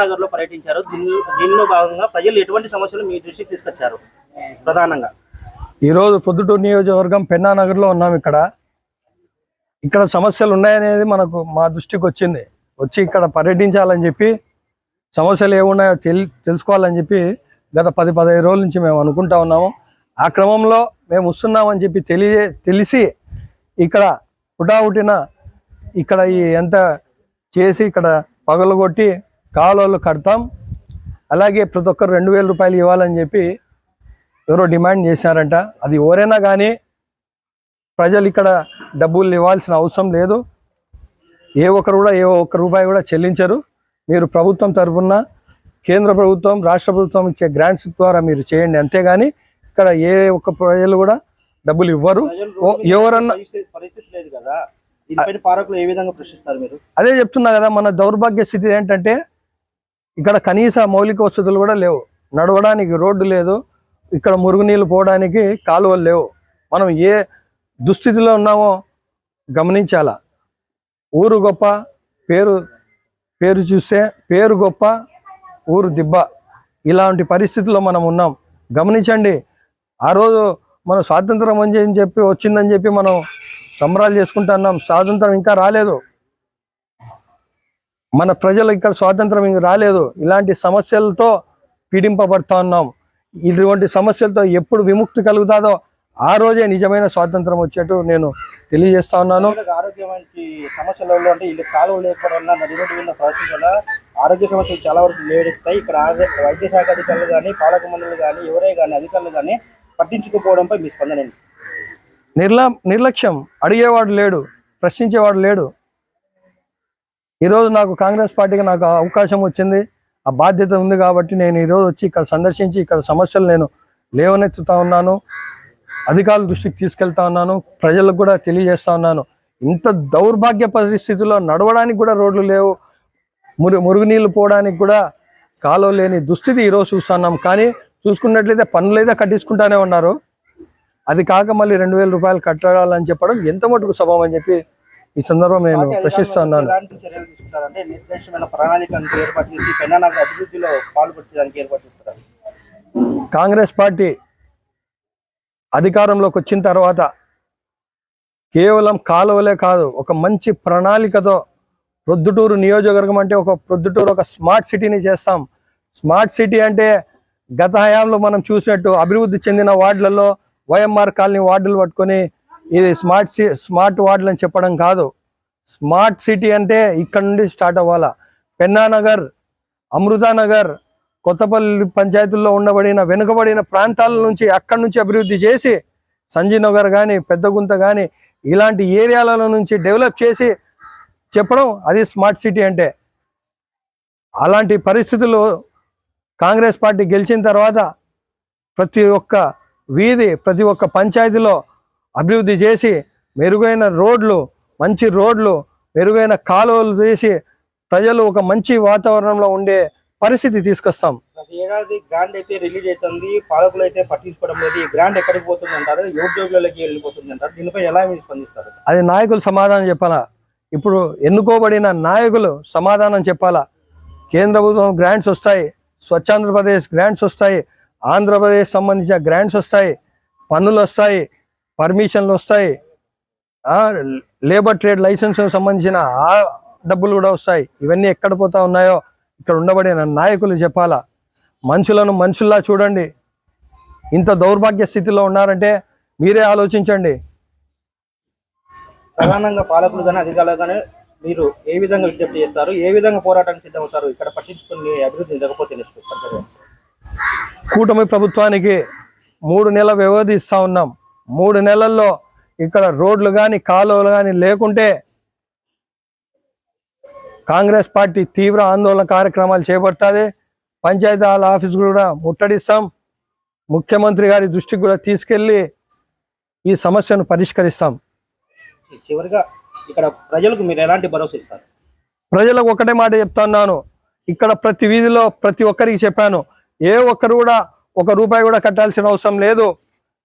నగర్లో పర్యటించారు దీనిలో భాగంగా ప్రజలు ఎటువంటి సమస్యలు మీ దృష్టికి తీసుకొచ్చారు? ప్రధానంగా. ఈరోజు పొద్దుటూరు నియోజకవర్గం పెన్నా నగర్లో ఉన్నాం ఇక్కడ. ఇక్కడ సమస్యలు ఉన్నాయనేది మనకు మా దృష్టికి వచ్చింది. వచ్చి ఇక్కడ పర్యటించాలని చెప్పి సమస్యలు ఏమున్నాయో తెల్ తెలుసుకోవాలని చెప్పి గత పది పదహైదు రోజుల నుంచి మేము అనుకుంటా ఉన్నాము. ఆ క్రమంలో మేము వస్తున్నామని చెప్పి తెలియ తెలిసి ఇక్కడ హుటాహుటిన ఇక్కడ ఈ ఎంత చేసి ఇక్కడ పగలగొట్టి కాలువలు కడతాం. అలాగే ప్రతి ఒక్కరు రెండు వేల రూపాయలు ఇవ్వాలని చెప్పి ఎవరో డిమాండ్ చేశారంట అది ఎవరైనా కానీ ప్రజలు ఇక్కడ డబ్బులు ఇవ్వాల్సిన అవసరం లేదు. ఏ ఒక్కరు కూడా ఏ ఒక్క రూపాయి కూడా చెల్లించరు. మీరు ప్రభుత్వం తరఫున కేంద్ర ప్రభుత్వం రాష్ట్ర ప్రభుత్వం ఇచ్చే గ్రాంట్స్ ద్వారా మీరు చేయండి. అంతేగాని ఇక్కడ ఏ ఒక్క ప్రజలు కూడా డబ్బులు ఇవ్వరు. ఎవరన్నా పరిస్థితి- లేదు కదా. ఏ విధంగా ప్రశ్నిస్తారు మీరు? అదే చెప్తున్నా కదా మన దౌర్భాగ్య స్థితి ఏంటంటే ఇక్కడ కనీస మౌలిక వసతులు కూడా లేవు. నడవడానికి రోడ్డు లేదు. ఇక్కడ మురుగునీళ్ళు పోవడానికి కాలువలు లేవు. మనం ఏ దుస్థితిలో ఉన్నామో గమనించాలా. ఊరు గొప్ప పేరు పేరు చూస్తే పేరు గొప్ప ఊరు దిబ్బ. ఇలాంటి పరిస్థితుల్లో మనం ఉన్నాం. గమనించండి. ఆ రోజు మనం స్వాతంత్రం అని చెప్పి వచ్చిందని చెప్పి మనం సంబరాలు చేసుకుంటున్నాం స్వాతంత్రం ఇంకా రాలేదు. మన ప్రజలు ఇక్కడ స్వాతంత్రం ఇంకా రాలేదు. ఇలాంటి సమస్యలతో పీడింపబడతా ఉన్నాం. ఇటువంటి సమస్యలతో ఎప్పుడు విముక్తి కలుగుతాదో ఆ రోజే నిజమైన స్వాతంత్రం వచ్చేట్టు నేను తెలియజేస్తా ఉన్నాను. సమస్యలలో అంటే కాలువ లేకపోవడం ఆరోగ్య సమస్యలు చాలా వరకు లేవెత్తాయి ఇక్కడ వైద్య శాఖ అధికారులు కానీ పాలక మండలి కానీ ఎవరే కానీ అధికారులు కానీ పట్టించుకోకపోవడంపై మీ స్పందన? నిర్ల నిర్లక్ష్యం. అడిగేవాడు లేడు ప్రశ్నించేవాడు లేడు. ఈరోజు నాకు కాంగ్రెస్ పార్టీకి నాకు అవకాశం వచ్చింది. ఆ బాధ్యత ఉంది కాబట్టి నేను ఈరోజు వచ్చి ఇక్కడ సందర్శించి ఇక్కడ సమస్యలు నేను లేవనెత్తుతా ఉన్నాను. అధికారుల దృష్టికి తీసుకెళ్తా ఉన్నాను. ప్రజలకు కూడా తెలియజేస్తా ఉన్నాను. ఇంత దౌర్భాగ్య పరిస్థితుల్లో నడవడానికి కూడా రోడ్లు లేవు. మురు మురుగునీళ్ళు పోవడానికి కూడా కాలువ లేని దుస్థితి ఈరోజు చూస్తున్నాం కానీ చూసుకున్నట్లయితే పనులైతే కట్టించుకుంటానే ఉన్నారు. అది కాక మళ్ళీ రెండు వేల రూపాయలు కట్టాలని చెప్పడం ఎంత మటుకు సభం అని చెప్పి ఈ సందర్భం నేను ప్రశ్నిస్తున్నాను కాంగ్రెస్ పార్టీ అధికారంలోకి వచ్చిన తర్వాత కేవలం కాలువలే కాదు ఒక మంచి ప్రణాళికతో ప్రొద్దుటూరు నియోజకవర్గం అంటే ఒక ప్రొద్దుటూరు ఒక స్మార్ట్ సిటీని చేస్తాం. స్మార్ట్ సిటీ అంటే గత హయాంలో మనం చూసినట్టు అభివృద్ధి చెందిన వార్డులలో వైఎంఆర్ కాలనీ వార్డులు పట్టుకొని ఇది స్మార్ట్ సి స్మార్ట్ వార్డులు అని చెప్పడం కాదు. స్మార్ట్ సిటీ అంటే ఇక్కడ నుండి స్టార్ట్ అవ్వాలా? పెన్నానగర్ అమృతానగర్ కొత్తపల్లి పంచాయతీల్లో ఉండబడిన వెనుకబడిన ప్రాంతాల నుంచి అక్కడి నుంచి అభివృద్ధి చేసి సంజీనగర్ నగర్ కానీ పెద్దగుంత కానీ ఇలాంటి ఏరియాల నుంచి డెవలప్ చేసి చెప్పడం అది స్మార్ట్ సిటీ అంటే. అలాంటి పరిస్థితులు కాంగ్రెస్ పార్టీ గెలిచిన తర్వాత ప్రతి ఒక్క వీధి ప్రతి ఒక్క పంచాయతీలో అభివృద్ధి చేసి మెరుగైన రోడ్లు మంచి రోడ్లు మెరుగైన కాలువలు చేసి ప్రజలు ఒక మంచి వాతావరణంలో ఉండే పరిస్థితి తీసుకొస్తాం. ప్రతి ఏడాది గ్రాండ్ అయితే రిలీజ్ అవుతుంది పాలకులు అయితే పట్టించుకోవడం లేదు. ఈ గ్రాండ్ ఎక్కడికి పోతుంది అంటారు? యువజోగులకి వెళ్ళిపోతుంది అంటారు. దీనిపై ఎలా మీరు స్పందిస్తారు? అది నాయకులు సమాధానం చెప్పాలా? ఇప్పుడు ఎన్నుకోబడిన నాయకులు సమాధానం చెప్పాలా? కేంద్ర ప్రభుత్వం గ్రాంట్స్ వస్తాయి స్వచ్ఛాంధ్రప్రదేశ్ గ్రాంట్స్ వస్తాయి ఆంధ్రప్రదేశ్ సంబంధించిన గ్రాంట్స్ వస్తాయి పన్నులు వస్తాయి పర్మిషన్లు వస్తాయి. లేబర్ ట్రేడ్ లైసెన్స్ సంబంధించిన ఆ డబ్బులు కూడా వస్తాయి. ఇవన్నీ ఎక్కడ పోతా ఉన్నాయో ఇక్కడ ఉండబడిన నాయకులు చెప్పాలా? మనుషులను మనుషుల్లా చూడండి. ఇంత దౌర్భాగ్య స్థితిలో ఉన్నారంటే మీరే ఆలోచించండి. ప్రధానంగా పాలకులు కానీ అధికారులు కానీ మీరు ఏ విధంగా విజ్ఞప్తి చేస్తారు? ఏ విధంగా పోరాటానికి సిద్ధమవుతారు? ఇక్కడ పట్టించుకుని అభివృద్ధి జరగకపోతే. కూటమి ప్రభుత్వానికి మూడు నెలల వ్యవధి ఇస్తా ఉన్నాం. మూడు నెలల్లో ఇక్కడ రోడ్లు కానీ కాలువలు కానీ లేకుంటే కాంగ్రెస్ పార్టీ తీవ్ర ఆందోళన కార్యక్రమాలు చేపడుతుంది. పంచాయతీరాజ్ ఆఫీస్ కూడా ముట్టడిస్తాం. ముఖ్యమంత్రి గారి దృష్టికి కూడా తీసుకెళ్ళి ఈ సమస్యను పరిష్కరిస్తాం. చివరిగా ఇక్కడ ప్రజలకు మీరు ఎలాంటి భరోసా ఇస్తారు? ప్రజలకు ఒకటే మాట చెప్తున్నాను. ఇక్కడ ప్రతి వీధిలో ప్రతి ఒక్కరికి చెప్పాను. ఏ ఒక్కరు కూడా ఒక రూపాయి కూడా కట్టాల్సిన అవసరం లేదు.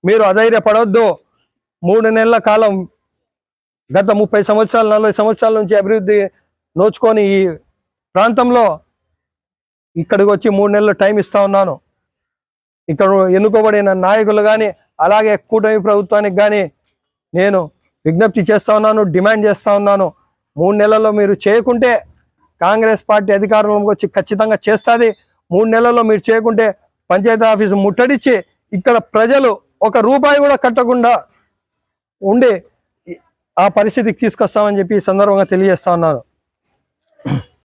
మీరు అధైర్యపడొద్దు. మూడు నెలల కాలం గత ముప్పై సంవత్సరాలు నలభై సంవత్సరాల నుంచి అభివృద్ధి నోచుకొని ఈ ప్రాంతంలో ఇక్కడికి వచ్చి మూడు నెలలు టైం ఇస్తా ఉన్నాను. ఇక్కడ ఎన్నుకోబడిన నాయకులు కానీ అలాగే కూటమి ప్రభుత్వానికి కానీ నేను విజ్ఞప్తి చేస్తా ఉన్నాను డిమాండ్ చేస్తా ఉన్నాను. మూడు నెలల్లో మీరు చేయకుంటే కాంగ్రెస్ పార్టీ అధికారంలోకి వచ్చి ఖచ్చితంగా చేస్తుంది. మూడు నెలల్లో మీరు చేయకుంటే పంచాయతీ ఆఫీసు ముట్టడిచ్చి ఇక్కడ ప్రజలు ఒక రూపాయి కూడా కట్టకుండా ఉండే ఆ పరిస్థితికి తీసుకొస్తామని చెప్పి ఈ సందర్భంగా తెలియజేస్తా ఉన్నాను.